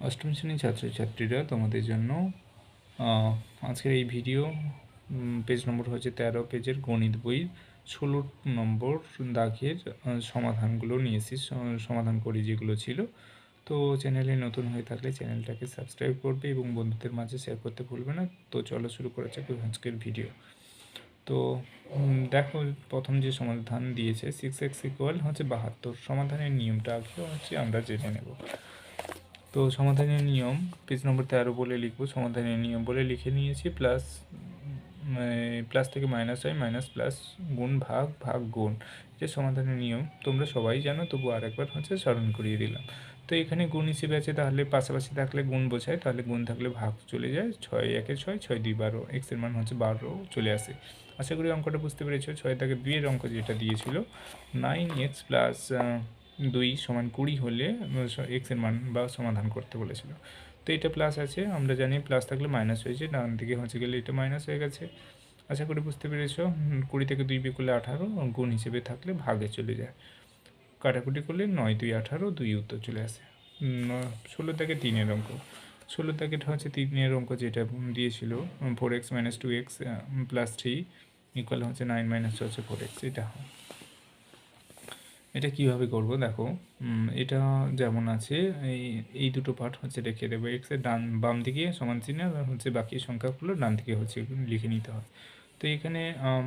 অষ্টম শ্রেণির ছাত্রছাত্রীরা তোমাদের জন্য আজকের এই ভিডিও পেজ নম্বর হচ্ছে তেরো পেজের গণিত বইয়ের ষোলো নম্বর দাগের সমাধানগুলো নিয়েছি সমাধান করি যেগুলো ছিল। তো চ্যানেলে নতুন হয়ে থাকলে চ্যানেলটাকে সাবস্ক্রাইব করবে এবং বন্ধুদের মাঝে শেয়ার করতে ভুলবে না। তো চলো শুরু করা যাক আজকের ভিডিও তো দেখো প্রথম যে সমাধান দিয়েছে সিক্স এক্স ইকুয়াল হচ্ছে বাহাত্তর। সমাধানের নিয়মটা আগে হচ্ছে আমরা জেনে নেব। তো সমাধানের নিয়ম, পেজ নম্বর তেরো বলে লিখব, সমাধানের নিয়ম বলে লিখে নিয়েছি প্লাস প্লাস থেকে মাইনাস হয় মাইনাস প্লাস গুণ ভাগ ভাগ গুণ। যে সমাধানের নিয়ম। তোমরা সবাই জানো তবু আরেকবার হচ্ছে স্মরণ করিয়ে দিলাম। তো এখানে গুণ হিসেবে আছে, তাহলে পাশাপাশি থাকলে গুণ বোঝায়, তাহলে গুণ থাকলে ভাগ চলে যায়, ছয় একে ছয় ছয় দুই বারো। এক্সের মান হচ্ছে বারো, চলে আসে। আশা করি অঙ্কটা বুঝতে পেরেছ, ছয় থেকে দুইয়ের অঙ্ক যেটা দিয়েছিল নাইন এক্স প্লাস দুই সমান কুড়ি হলে এক্সের মান বা সমাধান করতে বলেছিল। তো এটা প্লাস আছে, আমরা জানি প্লাস থাকলে মাইনাস হয়েছে, ডান দিকে হচ্ছে গেলে এটা মাইনাস হয়ে গেছে। আশা করি বুঝতে পেরেছ কুড়ি থেকে দুই বিয়ে করলে আঠারো, গুণ হিসেবে থাকলে ভাগে চলে যায়। কাটাকুটি করলে নয় দুই আঠারো, দুই উত্তর চলে আসে। ষোলো থেকে তিনের অঙ্ক। ষোলো থেকে হচ্ছে তিনের অঙ্ক যেটা দিয়েছিল four X minus two X plus three equal হচ্ছে নাইন মাইনাস হচ্ছে ফোর এক্স এটা। এটা কীভাবে করব? দেখো এটা যেমন আছে, এই এই দুটো পার্ট হচ্ছে রেখে দেবো। এক্সের ডান, বাম দিকে সমান চিহ্ন, আর হচ্ছে বাকি সংখ্যাগুলো ডান দিকে হচ্ছে লিখে নিতে হয়। তো এখানে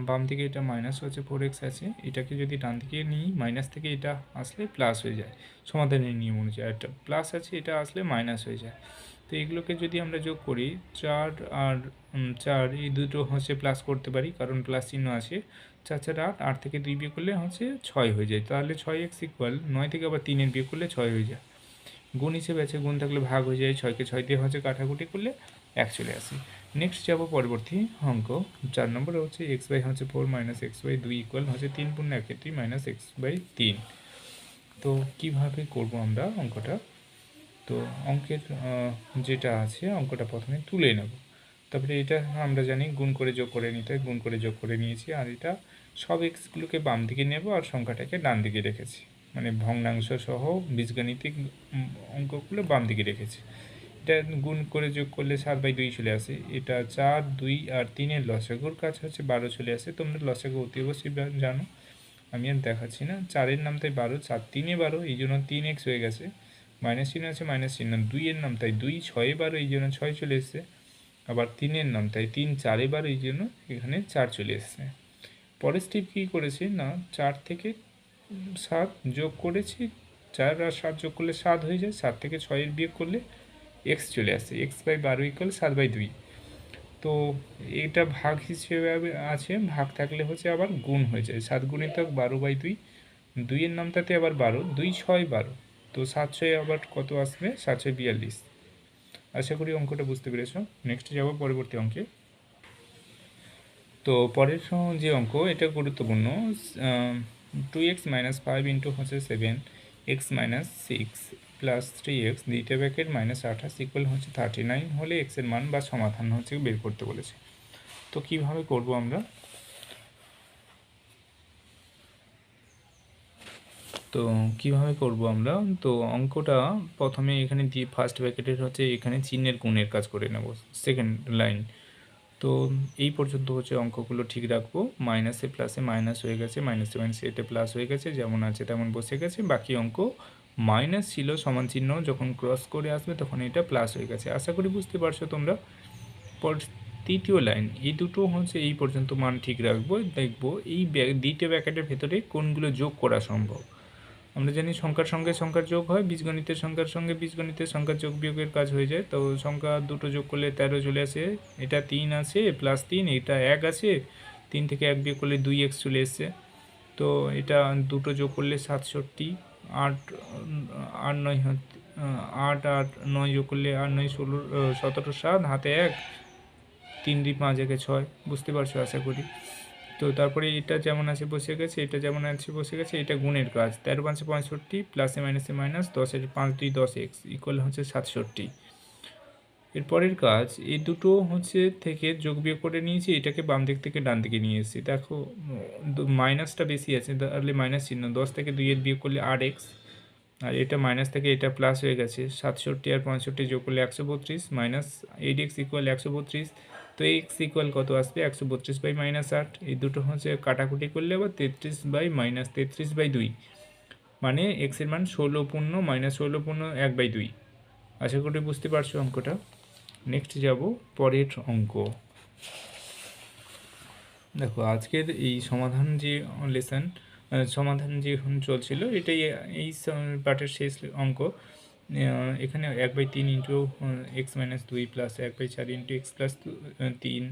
বাম দিকে এটা মাইনাস হচ্ছে ফোর এক্স আছে। এটাকে যদি ডান দিকে নিই মাইনাস থেকে এটা আসলে প্লাস হয়ে যায়। সমাধানের নিয়ম অনুযায়ী এটা প্লাস আছে, এটা আসলে মাইনাস হয়ে যায়। তো এগুলোকে যদি আমরা যোগ করি, চার আর চার, এই দুটো হচ্ছে প্লাস করতে পারি, কারণ প্লাস চিহ্ন আছে। চার চার, আট আট থেকে দুই বিয়ে করলে হচ্ছে ছয় হয়ে যায়। তাহলে ছয় এক্স ইকুয়াল নয় থেকে আবার তিনের বিয়ে করলে ছয় হয়ে যায়। গুণ হিসেবে আছে, গুণ থাকলে ভাগ হয়ে যায়, ছয়কে ছয় দিয়ে হচ্ছে কাটাকুটি করলে এক চলে আসে। নেক্সট যাব পরবর্তী অঙ্ক। চার নম্বর হচ্ছে এক্স বাই হচ্ছে ফোর মাইনাস এক্স বাই দুই ইকুয়াল হচ্ছে তিন পূর্ণ একটি মাইনাস এক্স বাই তিন। তো কীভাবে করব আমরা অঙ্কটা? তো অঙ্কের যেটা আছে অঙ্কটা প্রথমে তুলে নেব। তারপরে এটা আমরা জানি গুণ করে যোগ করে নিতে, গুণ করে যোগ করে নিয়েছি, আর এটা সব এক্সগুলোকে বাম দিকে নেব আর সংখ্যাটাকে ডান দিকে রেখেছি। মানে ভগ্নাংশ সহ বীজগাণিতিক অঙ্কগুলো বাম দিকে রেখেছি। এটা গুণ করে যোগ করলে সাত বাই দুই চলে আসে। এটা চার, দুই আর তিনের লসাগুর কাজ হচ্ছে বারো চলে আসে। তোমরা লসাগু অতি অবশ্যই জানো। আমি আর দেখাচ্ছি না। চারের নাম তাই বারো, চার তিনে বারো, এই জন্য তিন এক্স হয়ে গেছে। মাইনাস চিহ্ন আছে, মাইনাস চিহ্ন। দুইয়ের নাম তাই দুই, ছয়ে বারো এই জন্য ছয় চলে এসছে। আবার তিনের নাম তাই তিন, চারে বারো এই জন্য এখানে চার চলে এসছে। পরের স্টেপ কী করেছি? না, চার থেকে সাত যোগ করেছি, চার আর সাত যোগ করলে সাত হয়ে যায়, সাত থেকে ছয়ের বিয়োগ করলে এক্স চলে আসে। এক্স বাই বারো ইকুয়াল সাত বাই দুই। তো এটা ভাগ হিসেবে আছে, ভাগ থাকলে হচ্ছে আবার গুণ হয়ে যায়। সাত গুণিতক বারো বাই দুই, দুইয়ের নামটাতে আবার বারো, দুই, ছয়, বারো। তো সাত ছয় আবার কত আসবে? সাতশো বিয়াল্লিশ। আশা করি অঙ্কটা বুঝতে পেরেছ। নেক্সট যাব পরবর্তী অঙ্কে। তো পরের যে অঙ্ক, এটা গুরুত্বপূর্ণ। Two X minus five into হচ্ছে seven X minus six plus three X দ্বিতীয় ব্যাকেট মাইনাস আঠাশ ইকুয়াল হচ্ছে থার্টি নাইন হলে এক্সের মান বা সমাধান হচ্ছে বের করতে বলেছে। তো কীভাবে করব আমরা? তো কীভাবে করব আমরা? তো অঙ্কটা প্রথমে এখানে দিয়ে ফার্স্ট ব্র্যাকেটের হচ্ছে এখানে চিহ্নের গুণের কাজ করে নেব সেকেন্ড লাইন তো এই পর্যন্ত হচ্ছে অঙ্কগুলো ঠিক রাখব। মাইনাসে প্লাসে মাইনাস হয়ে গেছে মাইনাসে মাইনাসে এটা প্লাস হয়ে গেছে, যেমন আছে তেমন বসে গেছে। বাকি অঙ্ক মাইনাস ছিল সমান চিহ্ন, যখন ক্রস করে আসবে তখন এটা প্লাস হয়ে গেছে। আশা করি বুঝতে পারছ তোমরা। পর তৃতীয় লাইন এই দুটো হচ্ছে এই পর্যন্ত মান ঠিক রাখব। দেখব এই দ্বিতীয় ব্যাকেটের ভেতরে কোনগুলো যোগ করা সম্ভব। আমরা জানি সংখ্যার সঙ্গে সংখ্যার যোগ হয়, বীজগণিতের সংখ্যার সঙ্গে বীজগণিতের সংখ্যার যোগ বিয়োগের কাজ হয়ে যায়। তো সংখ্যা দুটো যোগ করলে তেরো চলে আসে, এটা তিন আছে প্লাস তিন, এটা এক আছে তিন থেকে এক বিয়োগ করলে দুই এক্স চলে এসছে। তো এটা দুটো যোগ করলে সাতষট্টি, আট আট নয় আট আট নয় যোগ করলে আট নয় ষোলো, সতেরো সাত, হাতে এক, তিন দুই পাঁচ একে ছয়, বুঝতে পারছ আশা করি? তো তারপরে এটা যেমন আছে বসে গেছে, এটা যেমন আছে বসে গেছে, এটা গুণের কাজ। তেরো পাঁচে পঁয়ষট্টি প্লাসে মাইনাসে মাইনাস দশের পাঁচ দুই দশ এক্স ইকুয়াল হচ্ছে সাতষট্টি। এরপরের কাজ, এই দুটো হচ্ছে থেকে যোগ বিয়োগ করে নিয়েছি, এটাকে বাম দিক থেকে ডান দিকে নিয়ে এসেছি। দেখো মাইনাসটা বেশি আছে, তাহলে মাইনাস চিহ্ন, দশ থেকে দুইয়ের বিয়োগ করলে আট এক্স আর এটা মাইনাস থেকে এটা প্লাস হয়ে গেছে, সাতষট্টি আর পঁয়ষট্টি যোগ করলে একশো বত্রিশ মাইনাস এইট এক্স ইকুয়াল একশো বত্রিশ তো এক্স ইকুয়াল কত আসবে? একশো বত্রিশ বাই মাইনাস আট। এই দুটো হচ্ছে কাটাকুটি করলে আবার তেত্রিশ বাই মাইনাস তেত্রিশ বাই দুই। মানে এক্সের মান ষোলো পূর্ণ মাইনাস ষোলো পূর্ণ এক বাই দুই। আশা করি বুঝতে পারছ অঙ্কটা। নেক্সট যাব পরের অঙ্ক। দেখো, আজকের এই সমাধান যে লেসন সমাধান যে চলছিল, এটাই এই পার্টের শেষ অঙ্ক। এখানে এক বাই তিন ইন্টু এক্স মাইনাস দুই প্লাস এক বাই চার ইন্টু এক্স প্লাস তিন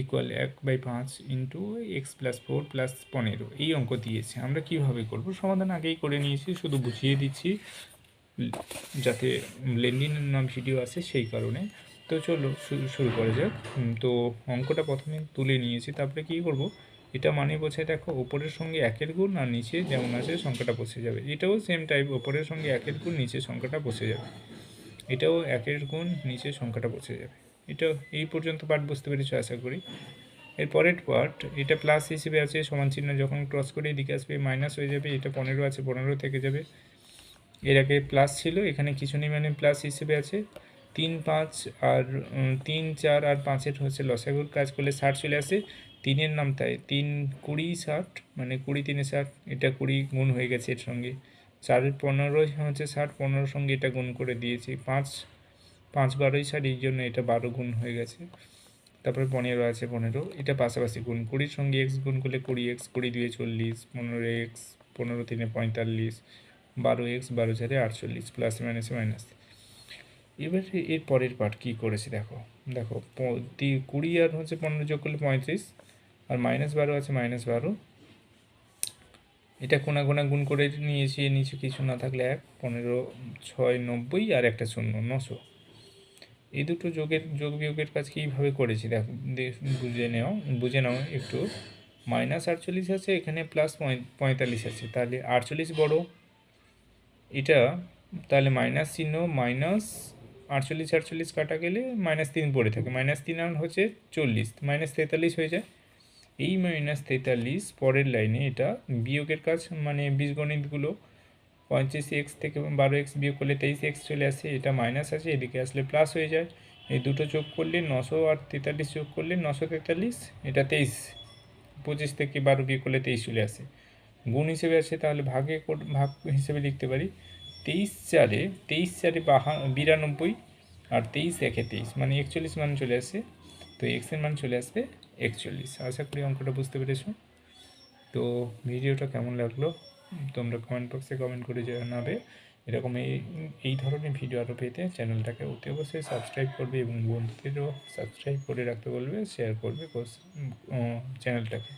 ইকুয়াল এক বাই পাঁচ into X plus four plus পনেরো। এই অঙ্ক দিয়েছে। আমরা কীভাবে করব? সমাধান আগেই করে নিয়েছি, শুধু বুঝিয়ে দিচ্ছি, যাতে লেন্ডিন নাম ভিডিও আছে সেই কারণে। তো চলো শুরু করা যাক। তো অঙ্কটা প্রথমে তুলে নিয়েছি, তারপরে কী করব? এটা মানে বোঝায় দেখো ওপরের সঙ্গে একের গুণ আর নিচে যেমন আছে সংখ্যাটা বসে যাবে। এটাও সেম টাইপ ওপরের সঙ্গে একের গুণ, নিচে সংখ্যাটা বসে যাবে। এটাও একের গুণ, নিচে সংখ্যাটা বসে যাবে। এটা এই পর্যন্ত পার্ট বুঝতে পেরেছ আশা করি। এর পরের পার্ট এটা প্লাস হিসেবে আছে, সমান চিহ্ন যখন ক্রস করে এদিকে আসবে মাইনাস হয়ে যাবে, এটা পনেরো আছে, পনেরো থেকে যাবে। এর আগে প্লাস ছিল, এখানে কিছু নেই মানে প্লাস হিসেবে আছে। তিন পাঁচ আর তিন চার আর পাঁচের হচ্ছে লসাগুর কাজ করলে ষাট চলে আসে, তিনের নাম তাই, তিন কুড়ি ষাট মানে কুড়ি তিনে ষাট, এটা কুড়ি গুণ হয়ে গেছে এর সঙ্গে। চারের পনেরোই হচ্ছে ষাট, পনেরোর সঙ্গে এটা গুণ করে দিয়েছি। পাঁচ পাঁচ বারোই ষাট, এই জন্য এটা বারো গুণ হয়ে গেছে। তারপরে পনেরো আছে পনেরো, এটা পাশাপাশি গুণ। কুড়ির সঙ্গে এক্স গুণ করলে কুড়ি এক্স, কুড়ি দুয়ে চল্লিশ, পনেরো এক্স, পনেরো তিনে পঁয়তাল্লিশ, বারো এক্স, বারো চারে আটচল্লিশ, প্লাস মাইনাসে মাইনাস। এবারে এর পরের পার্ট কী করেছে দেখো। দেখো কুড়ি আর হচ্ছে পনেরো যোগ করলে পঁয়ত্রিশ, আর মাইনাস বারো আছে মাইনাস বারো। এটা কোনা কোনা গুণ করে নিয়েছি নিচে কিছু না থাকলে এক, পনেরো, ছয়, নব্বই, আর একটা শূন্য, নশো। এই দুটো যোগের, যোগ বিয়োগের কাজ কীভাবে করেছি? দেখো বুঝে নেও, বুঝে নাও একটু। মাইনাস আটচল্লিশ আছে, এখানে প্লাস পঁয়তাল্লিশ আছে, তাহলে আটচল্লিশ বড়। এটা তাহলে মাইনাস চিহ্ন মাইনাস আটচল্লিশ আটচল্লিশ কাটা গেলে মাইনাস তিন পড়ে থাকে। মাইনাস তিন আর হচ্ছে চল্লিশ মাইনাস তেতাল্লিশ হয়ে যায়। এই মাইনাস তেতাল্লিশ পরের লাইনে এটা বিয়োগের কাজ মানে বীজগণিতগুলো পঁয়ত্রিশ এক্স থেকে বারো এক্স বিয়োগ করলে তেইশ এক্স চলে আসে, এটা মাইনাস আছে, এদিকে আসলে প্লাস হয়ে যায়। এই দুটো যোগ করলে নশো আর তেতাল্লিশ যোগ করলে নশো তেতাল্লিশ, এটা তেইশ। পঁচিশ থেকে বারো বিয়োগ করলে তেইশ চলে আসে। গুণ হিসেবে আছে, তাহলে ভাগে ভাগ হিসেবে লিখতে পারি। তেইশ চারে তেইশ চারে বাহা বিরানব্বই আর তেইশ একে তেইশ মানে একচল্লিশ মান চলে আসে তো এক্সের মান চলে আসবে একচল্লিশ। আশা করি অঙ্কটা বুঝতে পেরেছ? তো ভিডিওটা কেমন লাগল? তোমরা কমেন্ট বক্সে কমেন্ট করে জানাবে। এরকম এই এই ধরনের ভিডিও আরও পেতে চ্যানেলটাকে অতি অবশ্যই সাবস্ক্রাইব করবে এবং বন্ধুদেরও সাবস্ক্রাইব করে রাখতে বলবে শেয়ার করবে চ্যানেলটাকে।